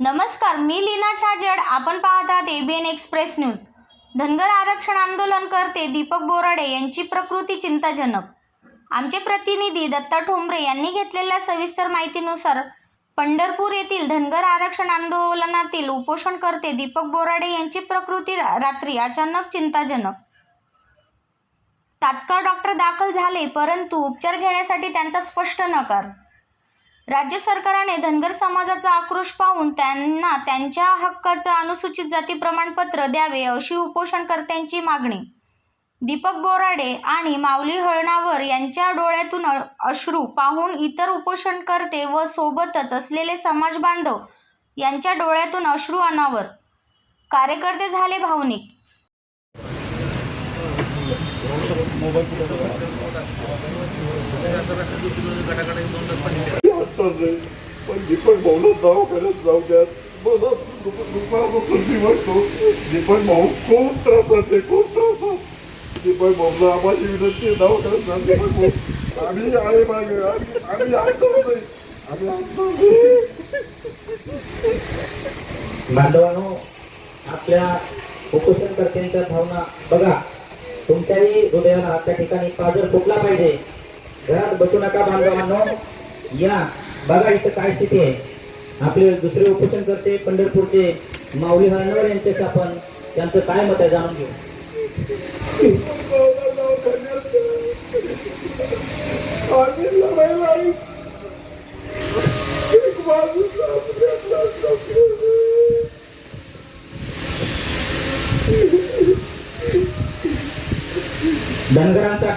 नमस्कार मी लीना छाजड. आपण पाहत आहात एबीएन एक्सप्रेस न्यूज. धनगर आरक्षण आंदोलन करते दीपक बोराडे यांची प्रकृती चिंताजनक. आमचे प्रतिनिधी दत्ता ठोंबरे यांनी घेतलेल्या सविस्तर माहितीनुसार पंढरपूर येथील धनगर आरक्षण आंदोलनातील उपोषणकर्ते दीपक बोराडे यांची प्रकृती रा- रात्री अचानक चिंताजनक. तात्काळ डॉक्टर दाखल झाले परंतु उपचार घेण्यासाठी त्यांचा स्पष्ट नकार राज्य सरकारने धनगर समाजाचा आक्रोश पाहून त्यांना त्यांच्या हक्काचं अनुसूचित जाती प्रमाणपत्र द्यावे अशी उपोषणकर्त्यांची मागणी. दीपक बोराडे आणि माऊली हळणावर यांच्या डोळ्यातून अश्रू पाहून इतर उपोषणकर्ते व सोबतच असलेले समाज बांधव यांच्या डोळ्यातून अश्रू अनावर. कार्यकर्ते झाले भावनिक. वाटतं पण दीपक भाऊला दवाखान्यात जाऊ द्या मला दुपारपासून मी म्हणतो दीपक भाऊ खूप त्रासात आहे खूप त्रासात दीपक भाऊला माझी विनंती दवाखान्यात जा दीपक भाऊ आम्ही आहे मागे आम्ही आम्ही ऐकतो नाही आम्ही ऐकतो नाही. बांधवांनो आपल्या उपोषणकर्त्यांच्या भावना बघा तुमच्याही हृदयाला त्या ठिकाणी पाजर फुटला पाहिजे घरात बसू नका बांधवांनो या बघा इथं काय स्थिती आहे आपले दुसरे उपोषणकर्ते पंढरपूरचे माऊली हरणवर यांच्याशी आपण त्यांचं काय मत आहे जाणून घेऊ धनगरांचा भाऊला दवाखान्यात जा. धनगरांचा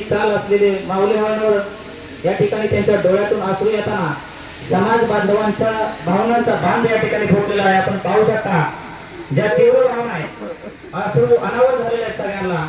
चाल असलेले माऊली हरणवर या ठिकाणी त्यांच्या डोळ्यातून अश्रू येताना समाज बांधवांच्या भावनांचा बांध या ठिकाणी फोडलेला आहे. आपण पाहू शकता ज्या तीव्र भावना आहेत आसरू अनावर झालेल्या आहेत सगळ्यांना.